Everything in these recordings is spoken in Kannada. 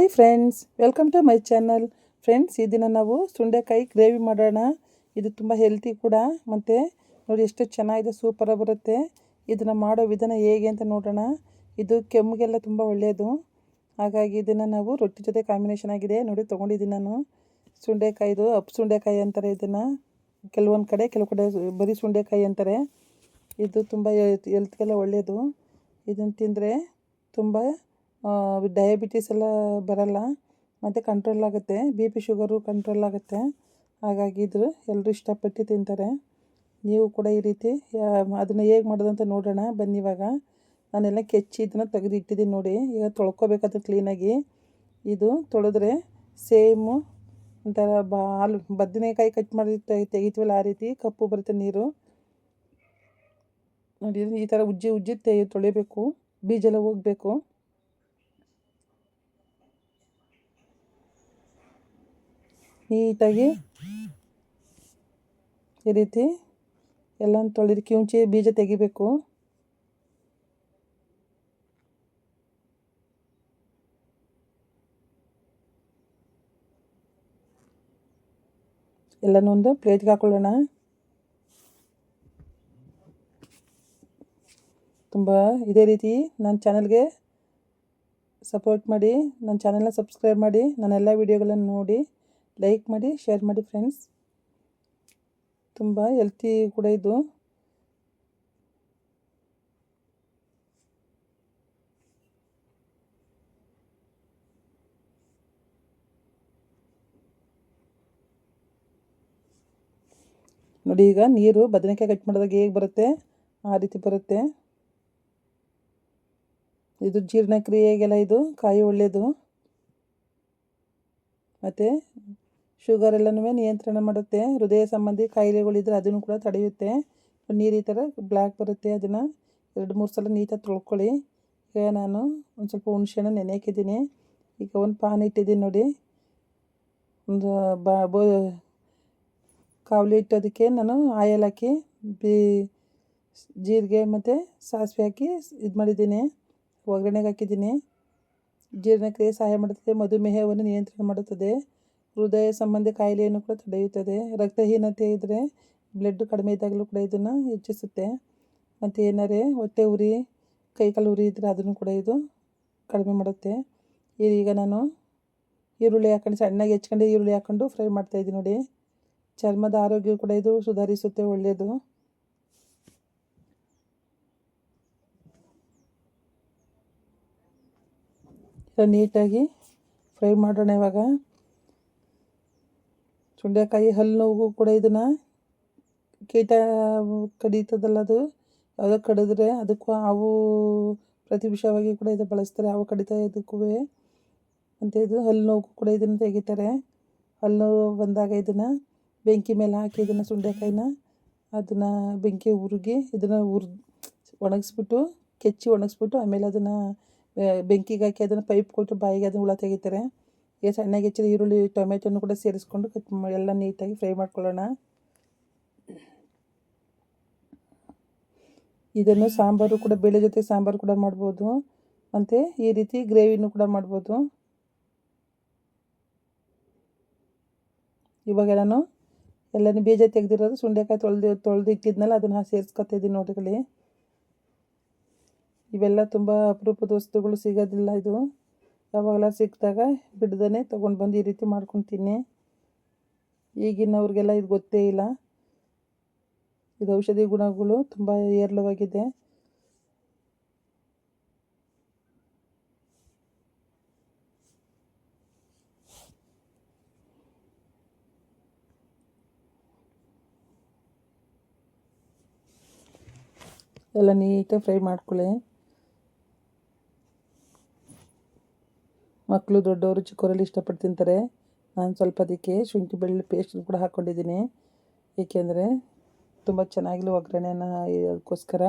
Hi friends welcome to my channel friends ಈ ದಿನ ನಾವು ಸುಂಡೆಕಾಯಿ ಗ್ರೇವಿ ಮಾಡೋಣ. ಇದು ತುಂಬ ಹೆಲ್ತಿ ಕೂಡ, ಮತ್ತು ನೋಡಿ ಎಷ್ಟು ಚೆನ್ನಾಗಿದೆ ಸೂಪರಾಗಿ ಬರುತ್ತೆ. ಇದನ್ನು ಮಾಡೋ ವಿಧಾನ ಹೇಗೆ ಅಂತ ನೋಡೋಣ. ಇದು ಕೆಮ್ಮಿಗೆಲ್ಲ ತುಂಬ ಒಳ್ಳೆಯದು ಹಾಗಾಗಿ ಇದನ್ನು ನಾವು ರೊಟ್ಟಿ ಜೊತೆ ಕಾಂಬಿನೇಷನ್ ಆಗಿದೆ. ನೋಡಿ, ತೊಗೊಂಡಿದ್ದೀನಿ ನಾನು. ಸುಂಡೆಕಾಯಿದು ಅಪ್ ಸುಂಡೆಕಾಯಿ ಅಂತಾರೆ ಇದನ್ನು. ಕೆಲವೊಂದು ಕಡೆ, ಕೆಲವು ಕಡೆ ಬರೀ ಸುಂಡೆಕಾಯಿ ಅಂತಾರೆ. ಇದು ತುಂಬ ಹೆಲ್ತ್ಗೆಲ್ಲ ಒಳ್ಳೆಯದು ಇದನ್ನು ತಿಂದರೆ ತುಂಬ ಡಯಾಬಿಟೀಸ್ ಎಲ್ಲ ಬರಲ್ಲ, ಮತ್ತು ಕಂಟ್ರೋಲ್ ಆಗುತ್ತೆ ಬಿ ಪಿ ಶುಗರು ಕಂಟ್ರೋಲ್ ಆಗುತ್ತೆ. ಹಾಗಾಗಿ ಇದ್ರು ಎಲ್ಲರೂ ಇಷ್ಟಪಟ್ಟು ತಿಂತಾರೆ. ನೀವು ಕೂಡ ಈ ರೀತಿ ಅದನ್ನು ಹೇಗೆ ಮಾಡೋದಂತ ನೋಡೋಣ, ಬನ್ನಿ ಇವಾಗ. ನಾನೆಲ್ಲ ಕೆಚ್ಚಿ ಇದನ್ನು ತೆಗೆದು ಇಟ್ಟಿದ್ದೀನಿ ನೋಡಿ. ಈಗ ತೊಳ್ಕೊಬೇಕಾದ್ರೆ ಕ್ಲೀನಾಗಿ ಇದು ತೊಳೆದ್ರೆ ಸೇಮು ಒಂಥರ ಬಾಲು ಬದನೆಕಾಯಿ ಕಟ್ ಮಾಡಿ ತೆಗಿತೀವಲ್ಲ ಆ ರೀತಿ, ಕಪ್ಪು ಬರುತ್ತೆ ನೀರು. ನೋಡಿ, ಈ ಥರ ಉಜ್ಜಿ ಉಜ್ಜಿ ತೆಗೆ ತೊಳಿಬೇಕು. ಬೀಜ ಎಲ್ಲ ಹೋಗಬೇಕು. ನೀಟಾಗಿ ಈ ರೀತಿ ಎಲ್ಲ ತೊಳೆದು ಕಿಂಚಿ ಬೀಜ ತೆಗಿಬೇಕು. ಎಲ್ಲನೂ ಒಂದು ಪ್ಲೇಟ್ಗೆ ಹಾಕೊಳ್ಳೋಣ. ತುಂಬ ಇದೇ ರೀತಿ ನನ್ನ ಚಾನಲ್ಗೆ ಸಪೋರ್ಟ್ ಮಾಡಿ, ನನ್ನ ಚಾನಲ್ನ ಸಬ್ಸ್ಕ್ರೈಬ್ ಮಾಡಿ, ನನ್ನ ವಿಡಿಯೋಗಳನ್ನು ವೀಡಿಯೋಗಳನ್ನು ನೋಡಿ. ಲೈಕ್ ಮಾಡಿ ಶೇರ್ ಮಾಡಿ ಫ್ರೆಂಡ್ಸ್ ತುಂಬ ಹೆಲ್ತಿ ಕೂಡ ಇದು. ನೋಡಿ ಈಗ ನೀರು ಬದನೆಕಾಯಿ ಕಟ್ ಮಾಡಿದಾಗ ಹೇಗೆ ಬರುತ್ತೆ? ಆ ರೀತಿ ಬರುತ್ತೆ. ಇದು ಜೀರ್ಣಕ್ರಿಯೆಗೆಲ್ಲ ಇದು ಕಾಯಿ ಒಳ್ಳೆಯದು ಮತ್ತು ಶುಗರ್ ಎಲ್ಲನೂ ನಿಯಂತ್ರಣ ಮಾಡುತ್ತೆ, ಹೃದಯ ಸಂಬಂಧಿ ಕಾಯಿಲೆಗಳಿದ್ರೆ ಅದನ್ನು ಕೂಡ ತಡೆಯುತ್ತೆ. ನೀರು ಈ ಥರ ಬ್ಲ್ಯಾಕ್ ಬರುತ್ತೆ, ಅದನ್ನು ಎರಡು ಮೂರು ಸಲ ನೀಟಾಗಿ ತೊಳ್ಕೊಳ್ಳಿ. ಈಗ ನಾನು ಒಂದು ಸ್ವಲ್ಪ ಹುಣಸೆಹಣ್ಣು ನೆನೆಯಾಕಿದ್ದೀನಿ ಈಗ ಒಂದು ಪಾನ್ ಇಟ್ಟಿದ್ದೀನಿ ನೋಡಿ. ಒಂದು ಬಾ ಕಾವಲಿ ಇಟ್ಟೋದಕ್ಕೆ ನಾನು ಆಯಲ್ ಹಾಕಿ, ಬಿ, ಜೀರಿಗೆ ಮತ್ತು ಸಾಸಿವೆ ಹಾಕಿ ಇದು ಮಾಡಿದ್ದೀನಿ. ಒಗ್ಗರಣೆಗೆ ಹಾಕಿದ್ದೀನಿ. ಜೀರ್ಣಕ್ರಿಯೆ ಸಹಾಯ ಮಾಡುತ್ತದೆ ಮಧುಮೇಹವನ್ನು ನಿಯಂತ್ರಣ ಮಾಡುತ್ತದೆ. ಹೃದಯ ಸಂಬಂಧಿ ಕಾಯಿಲೆಯನ್ನು ಕೂಡ ತಡೆಯುತ್ತದೆ. ರಕ್ತಹೀನತೆ ಇದ್ದರೆ ಬ್ಲಡ್ ಕಡಿಮೆ ಇದ್ದಾಗಲೂ ಕೂಡ ಇದನ್ನು ಹೆಚ್ಚಿಸುತ್ತೆ. ಮತ್ತು ಏನಾರೇ ಹೊಟ್ಟೆ ಉರಿ, ಕೈಕಾಲು ಉರಿ ಇದ್ದರೆ ಅದನ್ನು ಕೂಡ ಇದು ಕಡಿಮೆ ಮಾಡುತ್ತೆ. ಈಗ ನಾನು ಈರುಳ್ಳಿ ಹಾಕೊಂಡು ಸಣ್ಣಗೆ ಹೆಚ್ಕೊಂಡು ಈರುಳ್ಳಿ ಹಾಕೊಂಡು ಫ್ರೈ ಮಾಡ್ತಾಯಿದ್ದೀನಿ ನೋಡಿ. ಚರ್ಮದ ಆರೋಗ್ಯ ಕೂಡ ಇದು ಸುಧಾರಿಸುತ್ತೆ ಒಳ್ಳೆಯದು ನೀಟಾಗಿ ಫ್ರೈ ಮಾಡೋಣ ಇವಾಗ. ಚುಂಡೆಕಾಯಿ ಹಲ್ಲು ನೋವು ಕೂಡ ಇದನ್ನು ಕೀಟ ಕಡಿತದಲ್ಲ ಅದು. ಯಾವುದೋ ಕಡಿದ್ರೆ ಅದಕ್ಕೂ ಹಾವು ಪ್ರತಿವಿಷವಾಗಿ ಕೂಡ ಇದು ಬಳಸ್ತಾರೆ. ಹಾವು ಕಡಿತ ಇದಕ್ಕೂ ಮತ್ತು ಇದು ಹಲ್ಲು ನೋವು ಕೂಡ ಇದನ್ನು ತೆಗಿತಾರೆ. ಹಲ್ಲು ನೋವು ಬಂದಾಗ ಇದನ್ನು ಬೆಂಕಿ ಮೇಲೆ ಹಾಕಿ ಇದನ್ನು ಸುಂಡೆಕಾಯಿನ ಅದನ್ನು ಬೆಂಕಿ ಉರುಗಿ ಇದನ್ನು ಉರ್ ಒಣಗಿಸ್ಬಿಟ್ಟು ಕೆಚ್ಚಿ ಒಣಗಿಸ್ಬಿಟ್ಟು ಆಮೇಲೆ ಅದನ್ನು ಬೆಂಕಿಗೆ ಹಾಕಿ ಅದನ್ನು ಪೈಪ್ ಕೊಟ್ಟು ಬಾಯಿಗೆ ಅದನ್ನು ಹುಳ ತೆಗಿತಾರೆ. ಈಗ ಸಣ್ಣಗೆ ಹೆಚ್ಚಿದ ಈರುಳ್ಳಿ, ಟೊಮೆಟೊನು ಕೂಡ ಸೇರಿಸ್ಕೊಂಡು ಕಟ್ ಎಲ್ಲ ನೀಟಾಗಿ ಫ್ರೈ ಮಾಡ್ಕೊಳ್ಳೋಣ. ಇದನ್ನು ಸಾಂಬಾರು ಕೂಡ, ಬೇಳೆ ಜೊತೆ ಸಾಂಬಾರು ಕೂಡ ಮಾಡ್ಬೋದು. ಮತ್ತು ಈ ರೀತಿ ಗ್ರೇವಿನೂ ಕೂಡ ಮಾಡ್ಬೋದು. ಇವಾಗ ನಾನು ಎಲ್ಲನೂ ಬೀಜ ತೆಗೆದಿರೋದು ಸುಂಡೆಕಾಯಿ ತೊಳೆದು ತೊಳೆದು ಇಟ್ಟಿದ್ನಲ್ಲ, ಅದನ್ನು ಸೇರಿಸ್ಕೊತಿದ್ದೀನಿ ನೋಡಿಕೊಳ್ಳಿ ಇವೆಲ್ಲ ತುಂಬ ಅಪರೂಪದ ವಸ್ತುಗಳು, ಸಿಗೋದಿಲ್ಲ ಇದು. ಯಾವಾಗೆಲ್ಲ ಸಿಕ್ಕಿದಾಗ ಬಿಡ್ದೇ ತೊಗೊಂಡು ಬಂದು ಈ ರೀತಿ ಮಾಡ್ಕೊತೀನಿ. ಈಗಿನವ್ರಿಗೆಲ್ಲ ಇದು ಗೊತ್ತೇ ಇಲ್ಲ. ಇದು ಔಷಧಿ ಗುಣಗಳು ತುಂಬ ಏರ್ಲವಾಗಿದೆ. ಎಲ್ಲ ನೀಟಾಗಿ ಫ್ರೈ ಮಾಡ್ಕೊಳ್ಳಿ. ಮಕ್ಕಳು ದೊಡ್ಡವರು ಚಿಕ್ಕವರಲ್ಲಿ ಇಷ್ಟಪಟ್ಟು ತಿಂತಾರೆ. ನಾನು ಸ್ವಲ್ಪ ಅದಕ್ಕೆ ಶುಂಠಿ ಬೆಳ್ಳುಳ್ಳಿ ಪೇಸ್ಟ್ ಕೂಡ ಹಾಕ್ಕೊಂಡಿದ್ದೀನಿ ಏಕೆಂದರೆ ತುಂಬ ಚೆನ್ನಾಗಿಲ್ಲ ಒಗ್ಗರಣೆನ ಅದಕ್ಕೋಸ್ಕರ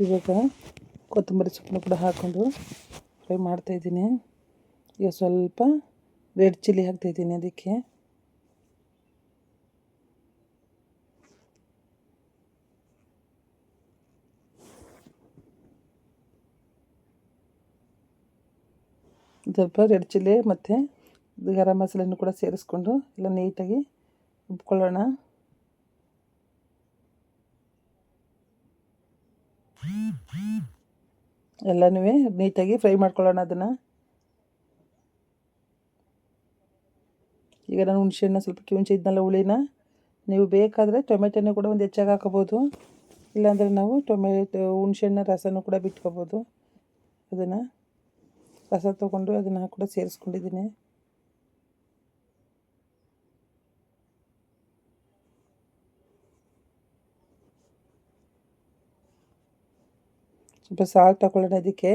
ಇವಾಗ ಕೊತ್ತಂಬರಿ ಸೊಪ್ಪನ್ನು ಕೂಡ ಹಾಕ್ಕೊಂಡು ಫ್ರೈ ಮಾಡ್ತಾಯಿದ್ದೀನಿ ಈಗ ಸ್ವಲ್ಪ ರೆಡ್ ಚಿಲ್ಲಿ ಹಾಕ್ತಾಯಿದ್ದೀನಿ ಅದಕ್ಕೆ. ಸ್ವಲ್ಪ ರೆಡ್ ಚಿಲ್ಲಿ ಮತ್ತು ಗರಂ ಮಸಾಲೆಯನ್ನು ಕೂಡ ಸೇರಿಸ್ಕೊಂಡು ಎಲ್ಲ ನೀಟಾಗಿ ರುಬ್ಕೊಳ್ಳೋಣ ಎಲ್ಲನೂ ನೀಟಾಗಿ ಫ್ರೈ ಮಾಡ್ಕೊಳ್ಳೋಣ ಅದನ್ನು. ಈಗ ನಾನು ಹುಣಸೆಹಣ್ಣು ಸ್ವಲ್ಪ ಕಿವುಂಚೆ ಇದ್ನಲ್ಲ ಹುಳಿನ. ನೀವು ಬೇಕಾದರೆ ಟೊಮೆಟೊನೂ ಕೂಡ ಒಂದು ಹೆಚ್ಚಾಗಿ ಹಾಕೋಬೋದು ಇಲ್ಲಾಂದರೆ ನಾವು ಟೊಮೆಟೊ, ಹುಣಸೆಹಣ್ಣು ರಸನೂ ಕೂಡ ಬಿಟ್ಕೋಬೋದು ಅದನ್ನು ರಸ ತೊಗೊಂಡು ಅದನ್ನು ಕೂಡ ಸೇರಿಸ್ಕೊಂಡಿದ್ದೀನಿ. ಸ್ವಲ್ಪ ಸಾಲ್ಟ್ ತಗೊಳ್ಳೋಣ ಅದಕ್ಕೆ.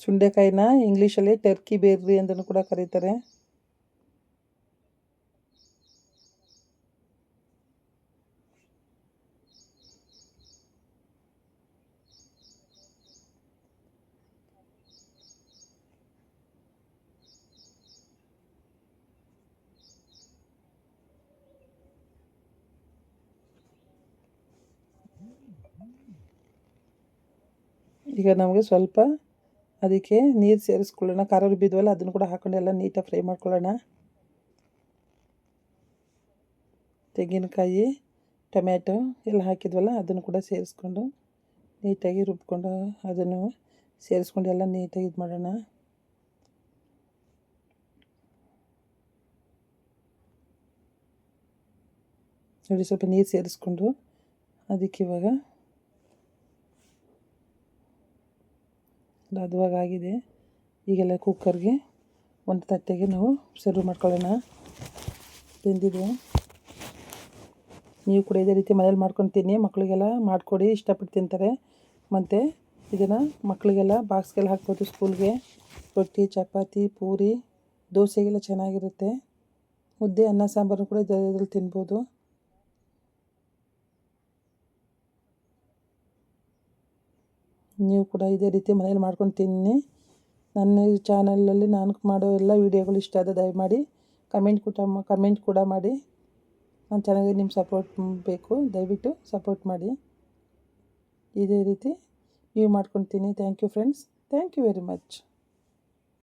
ಸುಂಡೆಕಾಯಿನ ಇಂಗ್ಲೀಷಲ್ಲಿ ಟರ್ಕಿ ಬೇರ್ರಿ ಅಂತಲೂ ಕೂಡ ಕರೀತಾರೆ. ಈಗ ನಮಗೆ ಸ್ವಲ್ಪ ಅದಕ್ಕೆ ನೀರು ಸೇರಿಸ್ಕೊಳ್ಳೋಣ. ಖಾರ ರುಬ್ಬಿದ್ವಲ್ಲ ಅದನ್ನು ಕೂಡ ಹಾಕೊಂಡು ಎಲ್ಲ ನೀಟಾಗಿ ಫ್ರೈ ಮಾಡ್ಕೊಳ್ಳೋಣ. ತೆಂಗಿನಕಾಯಿ, ಟೊಮ್ಯಾಟೊ ಎಲ್ಲ ಹಾಕಿದ್ವಲ್ಲ, ಅದನ್ನು ಕೂಡ ಸೇರಿಸ್ಕೊಂಡು ನೀಟಾಗಿ ರುಬ್ಕೊಂಡು ಅದನ್ನು ಸೇರಿಸ್ಕೊಂಡು ಎಲ್ಲ ನೀಟಾಗಿ ಇದು ಮಾಡೋಣ. ನೋಡಿ, ಸ್ವಲ್ಪ ನೀರು ಸೇರಿಸ್ಕೊಂಡು ಅದಕ್ಕೆ ಇವಾಗ ಆಗಿದೆ ಈಗೆಲ್ಲ ಕುಕ್ಕರ್ಗೆ ಒಂದು ತಟ್ಟೆಗೆ ನಾವು ಸರ್ವ್ ಮಾಡ್ಕೊಳ್ಳೋಣ. ತಿಂದಿದೆ ನೀವು ಕೂಡ ಇದೇ ರೀತಿ ಮನೇಲಿ ಮಾಡ್ಕೊಂಡು ತಿನ್ನಿ ಮಕ್ಕಳಿಗೆಲ್ಲ ಮಾಡಿಕೊಡಿ, ಇಷ್ಟಪಟ್ಟು ತಿಂತಾರೆ. ಮತ್ತು ಇದನ್ನು ಮಕ್ಕಳಿಗೆಲ್ಲ ಬಾಕ್ಸ್ಗೆಲ್ಲ ಹಾಕ್ಬೋದು ಸ್ಕೂಲ್ಗೆ ರೊಟ್ಟಿ, ಚಪಾತಿ, ಪೂರಿ, ದೋಸೆಗೆಲ್ಲ ಚೆನ್ನಾಗಿರುತ್ತೆ. ಮುದ್ದೆ, ಅನ್ನ, ಸಾಂಬಾರು ಕೂಡ ಇದರಲ್ಲಿ ತಿನ್ಬೋದು. ನೀವು ಕೂಡ ಇದೇ ರೀತಿ ಮನೇಲಿ ಮಾಡ್ಕೊಂಡು ತಿನ್ನಿ. ನನ್ನ ಚಾನಲಲ್ಲಿ ನಾನು ಮಾಡೋ ಎಲ್ಲ ವೀಡಿಯೋಗಳು ಇಷ್ಟ ಆದ ದಯಮಾಡಿ ಕಮೆಂಟ್ ಕೂಡ ಕಮೆಂಟ್ ಕೂಡ ಮಾಡಿ. ನನ್ನ ಚಾನಲ್ಗೆ ನಿಮ್ಮ ಸಪೋರ್ಟ್ ಬೇಕು. ದಯವಿಟ್ಟು ಸಪೋರ್ಟ್ ಮಾಡಿ. ಇದೇ ರೀತಿ ನೀವು ಮಾಡ್ಕೊತೀನಿ thank you friends. Thank you very much.